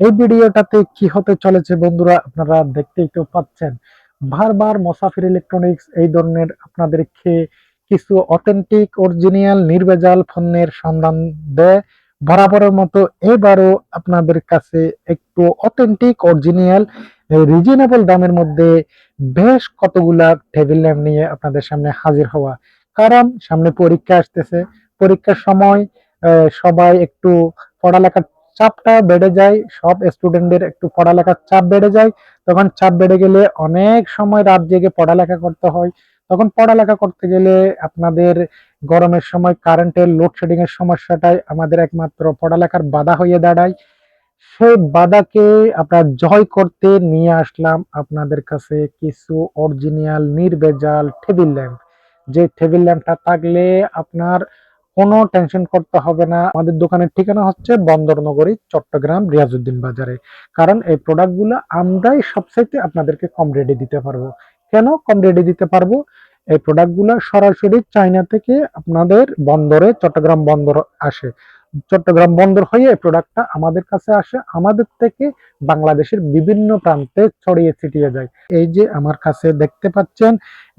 এই ভিডিওটাতে কি হতে চলেছে বন্ধুরা আপনারা দেখতেই তো পাচ্ছেন। বারবার মোসাফির ইলেকট্রনিক্স এই ধরনের আপনাদেরকে কিছু অথেন্টিক, অরিজিনাল, নির্ভেজাল পণ্যের সন্ধান দেয়। বরাবরের মতো এবারও আপনাদের কাছে একটু অথেন্টিক, অরিজিনাল, রিজনেবল দামের মধ্যে বেশ কতগুলা টেবিল ল্যাম্প নিয়ে আপনাদের সামনে হাজির হওয়া। কারণ সামনে পরীক্ষা আসতেছে। পরীক্ষার সময় সবাই একটু পড়ালেখার চাপটা বেড়ে যায়, সব স্টুডেন্টদের একটু পড়ালেখার চাপ বেড়ে যায়। তখন চাপ বেড়ে গেলে অনেক সময় রাত জেগে পড়ালেখা করতে হয়। তখন পড়ালেখা করতে গেলে আপনাদের গরমের সময় কারেন্টের লোডশেডিং এর সমস্যাটাই আমাদের একমাত্র পড়ালেখার বাধা হয়ে দাঁড়ায়। সেই বাধাকে আমরা জয় করতে নিয়ে আসলাম আপনাদের কাছে কিছু অরিজিনাল নির্ভেজাল টেবিল ল্যাম্প যে টেবিল ল্যাম্পটা থাকলে আপনার কোনো টেনশন করতে হবে না। আমাদের দোকানের ঠিকানা হচ্ছে বন্দরনগরী, চট্টগ্রাম রিয়াজুদ্দিন বাজারে। কারণ এই প্রোডাক্টগুলো আমরাই সবসাইতে আপনাদেরকে কম রেটে দিতে পারব। কেন কম রেটে দিতে পারব? এই প্রোডাক্টগুলো সরাসরি চায়না থেকে আপনাদের বন্দরে, চট্টগ্রাম বন্দর আসে। চট্টগ্রাম বন্দর হয়ে প্রোডাক্টটা আমাদের কাছে আসে, আমাদের থেকে বাংলাদেশের বিভিন্ন প্রান্তে ছড়িয়ে ছিটিয়ে যায়। এই যে আমার কাছে দেখতে পাচ্ছেন,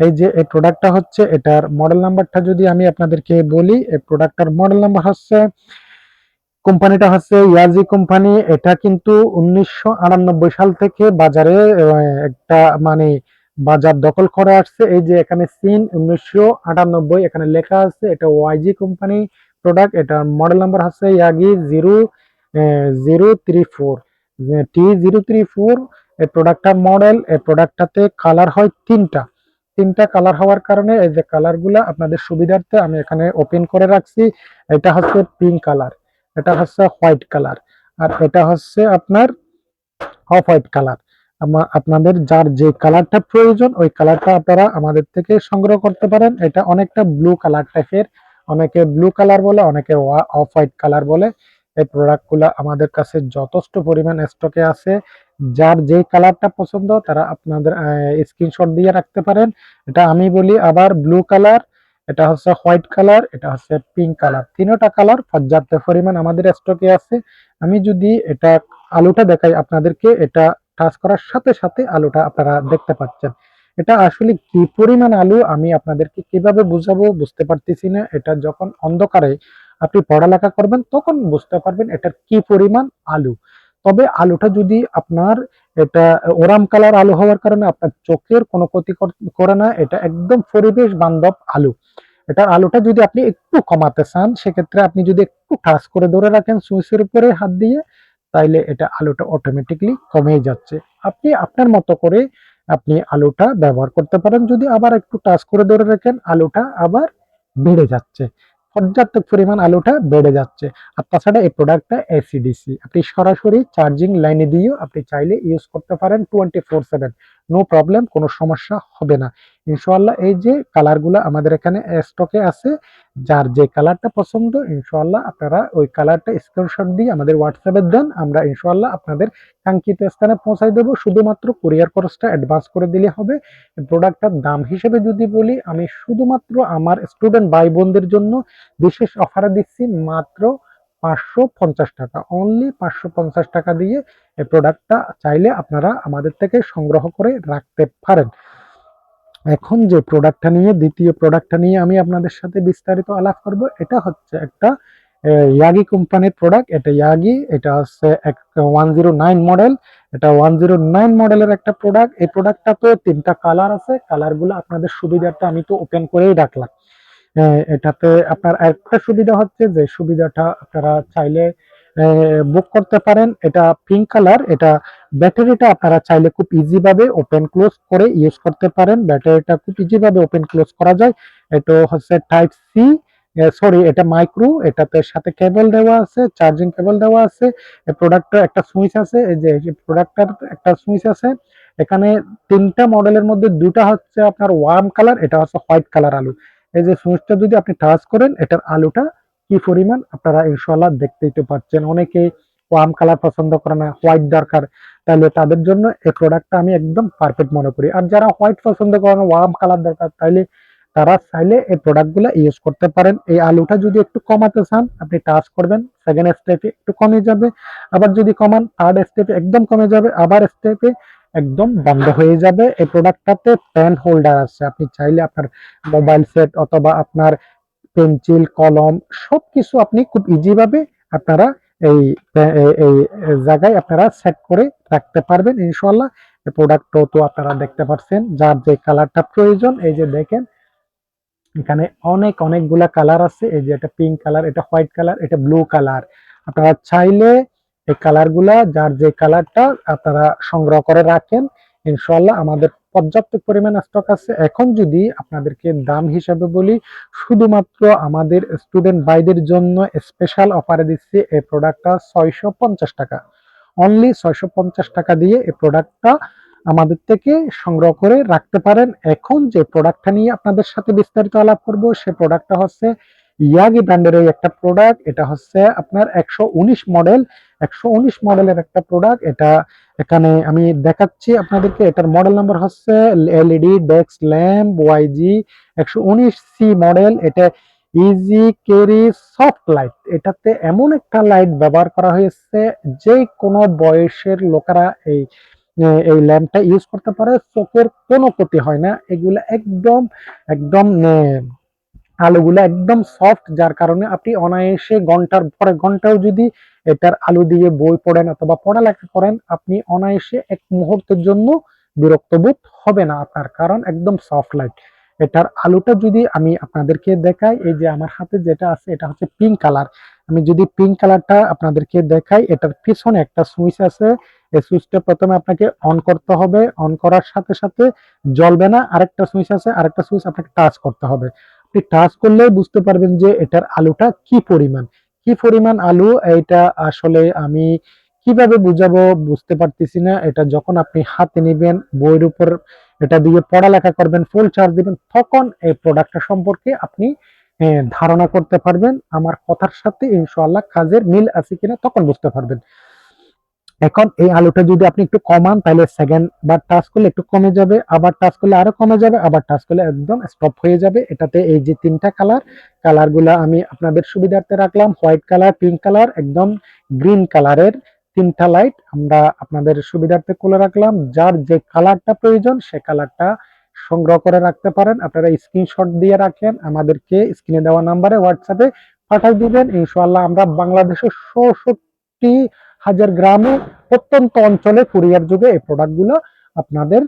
এই যে এই প্রোডাক্টটা হচ্ছে, এটার মডেল নাম্বারটা যদি আমি আপনাদেরকে বলি, এই প্রোডাক্টটার মডেল নাম্বার হচ্ছে, কোম্পানিটা হচ্ছে ইয়াজি কোম্পানি। এটা কিন্তু উনিশশো আটানব্বই সাল থেকে বাজারে একটা মানে বাজার দখল করে আসছে। এই যে এখানে সিন উনিশশো আটানব্বই, এখানে লেখা আছে, এটা ওয়াইজি কোম্পানি। প্রোডাক্ট এটার মডেল নাম্বার হচ্ছে Yagi zero zero three four. T zero three four এই প্রোডাক্টটার মডেল এই প্রোডাক্টটাতে কালার হয় তিনটা। তিনটা কালার হওয়ার কারণে এই যে কালারগুলো আপনাদের সুবিধার্থে আমি এখানে ওপেন করে রাখছি। এটা হচ্ছে পিঙ্ক কালার এটা হচ্ছে হোয়াইট কালার আর এটা হচ্ছে আপনার অফ হোয়াইট কালার আপনাদের যার যে কালারটা প্রয়োজন, ওই কালারটা আপনারা আমাদের থেকে সংগ্রহ করতে পারেন। এটা অনেকটা ব্লু কালার টাইপের অনেকে ব্লু কালার বলে, অনেকে অফ হোয়াইট কালার বলে। এই প্রোডাক্টগুলো আমাদের কাছে যথেষ্ট পরিমাণ স্টকে আছে। যার যে কালারটা পছন্দ, তারা আপনাদের স্ক্রিনশট দিয়ে রাখতে পারেন। এটা আমি বলি আবার ব্লু কালার এটা হচ্ছে হোয়াইট কালার এটা হচ্ছে পিঙ্ক কালার তিনোটা কালার পর্যাপ্ত পরিমাণ আমাদের স্টকে আছে। আমি যদি এটা আলুটা দেখাই আপনাদেরকে, এটা টাচ করার সাথে সাথে আলুটা আপনারা দেখতে পাচ্ছেন। এটা আসলে কি পরিমাণ আলু আমি আপনাদেরকে কীভাবে বুঝাবো বুঝতে পারতেছি না। এটা যখন অন্ধকারে আপনি পড়ালেখা করবেন, তখন বুঝতে পারবেন এটার কি পরিমাণ আলু। তবে আলুটা যদি আপনার এটা ওরাম কালার আলু হওয়ার কারণে আপনার চোখের কোনো ক্ষতি কর- না, এটা একদম পরিবেশ বান্ধব আলু। এটার আলুটা যদি আপনি একটু কমাতে চান, সেক্ষেত্রে আপনি যদি একটু ঠাস করে ধরে রাখেন সুইচের উপরে হাত দিয়ে, তাইলে এটা আলুটা অটোমেটিকলি কমে যাচ্ছে। আপনি আপনার মতো করে আপনি আলুটা ব্যবহার করতে পারেন। যদি আবার একটু টাচ করে ধরে রাখেন, আলুটা আবার বেড়ে যাচ্ছে। পর্যাপ্ত পরিমাণ আলুটা বেড়ে যাচ্ছে। আর তাছাড়া এই প্রোডাক্টটা এসিডিসি আপনি সরাসরি চার্জিং লাইনে দিয়েও আপনি চাইলে ইউজ করতে পারেন twenty four seven no problem কোনো সমস্যা হবে না। ইনশাল্লাহ এই যে কালারগুলো আমাদের এখানে স্টকে আছে, যার যে কালারটা পছন্দ ইনশাল্লাহ আপনারা ওই কালারটা স্ক্রিনশট দিয়ে আমাদের হোয়াটসঅ্যাপে দেন, আমরা ইনশাল্লাহ আপনাদের কাঙ্ক্ষিত স্থানে পৌঁছাই দেবো। শুধুমাত্র কুরিয়ার খরচটা অ্যাডভান্স করে দিলে হবে। প্রোডাক্টটার দাম হিসেবে যদি বলি, আমি শুধুমাত্র আমার স্টুডেন্ট ভাই বোনদের জন্য বিশেষ অফারে দিচ্ছি, মাত্র পাঁচশো পঞ্চাশ টাকা। অনলি পাঁচশো পঞ্চাশ টাকা দিয়ে এই প্রোডাক্টটা চাইলে আপনারা আমাদের থেকে সংগ্রহ করে রাখতে পারেন। এখন যে প্রোডাক্টটা নিয়ে, দ্বিতীয় প্রোডাক্টটা নিয়ে আমি আপনাদের সাথে বিস্তারিত আলাপ করব, এটা হচ্ছে একটা ইয়াগি কোম্পানির প্রোডাক্ট এটা ইয়াগি এটা হচ্ছে ওয়ান জিরো নাইন মডেল এটা ওয়ান জিরো নাইন মডেলের একটা প্রোডাক্ট এই প্রোডাক্টটা তো তিনটা কালার আছে। কালারগুলো আপনাদের সুবিধার্থে আমি তো ওপেন করেই রাখলাম। এটাতে আপনার একটা সুবিধা হচ্ছে যে সুবিধাটা আপনারা চাইলে বুক করতে পারেন। এটা পিঙ্ক কালার এটা ব্যাটারিটা আপনারা চাইলে খুব ইজি ভাবে ওপেন ক্লোজ করে ইউজ করতে পারেন। ব্যাটারিটা খুব ইজি ভাবে ওপেন ক্লোজ করা যায়। এটা হচ্ছে টাইপ সি সরি এটা মাইক্রো এটাতে সাথে কেবল দেওয়া আছে চার্জিং কেবল দেওয়া আছে। এই প্রোডাক্টটার একটা সুইচ আছে, এই যে প্রোডাক্টটার একটা সুইচ আছে। এখানে তিনটা মডেলের মধ্যে দুটা হচ্ছে আপনার ওয়ার্ম কালার এটা হচ্ছে হোয়াইট কালার আলু। এই যে সুইচটা যদি আপনি টাচ করেন, এটার আলুটা কি পরিমাণ আপনারা ইনশাল্লাহ দেখতেই তো পাচ্ছেন অনেকে ওয়ার্ম কালার পছন্দ করে না হোয়াইট দরকার, তাহলে তাদের জন্য এই প্রোডাক্টটা আমি একদম পারফেক্ট মনে করি। আর যারা হোয়াইট পছন্দ করে না ওয়ার্ম কালার দরকার তাহলে তারা চাইলে এই প্রোডাক্টগুলো ইউজ করতে পারেন। এই আলুটা যদি একটু কমাতে চান, আপনি টাচ করবেন সেকেন্ড স্টেপে একটু কমে যাবে। আবার যদি কমান থার্ড স্টেপে একদম কমে যাবে, আবার স্টেপে একদম বন্ধ হয়ে যাবে। এই প্রোডাক্টটাতে পেন হোল্ডার আছে। আপনি চাইলে আপনার মোবাইল সেট অথবা আপনার পেন্সিল কলম সবকিছু আপনি খুব ইজি ভাবে আপনারা এই- এই জায়গায় আপনারা সেট করে রাখতে পারবেন ইনশাল্লাহ এই প্রোডাক্টও তো আপনারা দেখতে পাচ্ছেন। যার যে কালারটা প্রয়োজন, এই যে দেখেন, এখানে অনেক, অনেকগুলা কালার আছে। এই যে এটা পিঙ্ক কালার এটা হোয়াইট কালার এটা ব্লু কালার আপনারা চাইলে এই কালারগুলা, যার যে কালারটা আপনারা সংগ্রহ করে রাখেন ইনশাল্লাহ আমাদের পর্যাপ্ত পরিমাণ স্টক আছে। এখন যদি আপনাদেরকে দাম হিসাবে বলি, শুধুমাত্র আমাদের স্টুডেন্ট ভাইদের জন্য স্পেশাল অফারে দিচ্ছি এই প্রোডাক্টটা ছয়শো পঞ্চাশ টাকা। অনলি ছয়শো পঞ্চাশ টাকা দিয়ে এই প্রোডাক্টটা আমাদের থেকে সংগ্রহ করে রাখতে পারেন। এখন যে প্রোডাক্টটা নিয়ে আপনাদের সাথে বিস্তারিত আলাপ করব, সে প্রোডাক্টটা হচ্ছে ইয়াগি ব্র্যান্ডের এই একটা প্রোডাক্ট এটা হচ্ছে আপনার একশো উনিশ মডেল একশো উনিশ মডেলের একটা প্রোডাক্ট এটা এখানে আমি দেখাচ্ছি আপনাদেরকে, এটার মডেল নাম্বার হচ্ছে এলইডি ডেস্ক ল্যাম্প ওয়াইজি একশো উনিশ সি মডেল এটা ইজি ক্যারি সফট লাইট এটাতে এমন একটা লাইট ব্যবহার করা হয়েছে যে কোনো বয়সের লোকেরা এই এই ল্যাম্পটা ইউজ করতে পারে, চোখের কোনো ক্ষতি হয় না। এগুলো একদম একদম আলোগুলো একদম সফট যার কারণে আপনি অনায়াসে ঘণ্টার পরে ঘন্টাও যদি এটার আলু দিয়ে বই পড়েন অথবা পড়ালেখা করেন, আপনি অনায়াসে এক মুহূর্তের জন্য বিরক্ত বোধ হবে না আপনার, কারণ একদম সফট লাইট এটার আলুটা যদি আমি আপনাদেরকে দেখাই, এই যে আমার হাতে যেটা আছে, এটা হচ্ছে পিঙ্ক কালার আমি যদি পিঙ্ক কালারটা আপনাদেরকে দেখাই, এটার পিছনে একটা সুইচ আছে। এই সুইচটা প্রথমে আপনাকে অন করতে হবে। অন করার সাথে সাথে জ্বলবে না। আরেকটা সুইচ আছে, আরেকটা সুইচ আপনাকে টাচ করতে হবে। আপনি টাচ করলে বুঝতে পারবেন যে এটার আলুটা কি পরিমাণ। কি পরিমাণ আলু এটা আসলে আমি কীভাবে বুঝাবো বুঝতে পারতেছি না। এটা যখন আপনি হাতে নেবেন, বইয়ের উপর এটা দিয়ে পড়ালেখা করবেন ফুল চার্জ দিবেন, তখন এই প্রোডাক্টটা সম্পর্কে আপনি ধারণা করতে পারবেন। আমার কথার সাথে ইনশাআল্লাহ কাজের মিল আছে কিনা তখন বুঝতে পারবেন। এখন এই আলুটা যদি আপনি একটু কমান, তাহলে সেকেন্ড বার টাচ করলে একটু কমে যাবে, আবার টাচ করলে আরও কমে যাবে, আবার টাচ করলে একদম স্টপ হয়ে যাবে। এটাতে এই যে তিনটা কালার কালারগুলা আমি আপনাদের সুবিধার্থে রাখলাম। হোয়াইট কালার পিঙ্ক কালার একদম গ্রিন কালারের তিনটা লাইট আমরা আপনাদের সুবিধার্থে খুলে রাখলাম। যার যে কালারটা প্রয়োজন, সে কালারটা সংগ্রহ করে রাখতে পারেন। আপনারা স্ক্রিনশট দিয়ে রাখেন, আমাদেরকে স্ক্রিনে দেওয়া নাম্বারে হোয়াটসঅ্যাপে পাঠিয়ে দিবেন। ইনশাআল্লাহ আমরা বাংলাদেশের ষষট্টি হাজার গ্রামে প্রত্যন্ত অঞ্চলে কুরিয়ার যুগে এই প্রোডাক্টগুলো আপনাদের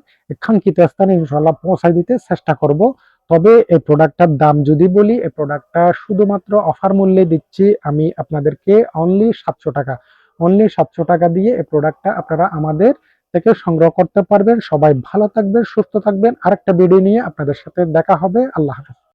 কাঙ্ক্ষিত স্থানে ইনশাল্লাহ পৌঁছায় দিতে চেষ্টা করব। তবে এই প্রোডাক্টটার দাম যদি বলি, এই প্রোডাক্টটা শুধুমাত্র অফার মূল্যে দিচ্ছি আমি আপনাদেরকে অনলি সাতশো টাকা। অনলি সাতশো টাকা দিয়ে এই প্রোডাক্টটা আপনারা আমাদের থেকে সংগ্রহ করতে পারবেন। সবাই ভালো থাকবেন, সুস্থ থাকবেন। আরেকটা ভিডিও নিয়ে আপনাদের সাথে দেখা হবে। আল্লাহ হাফেজ।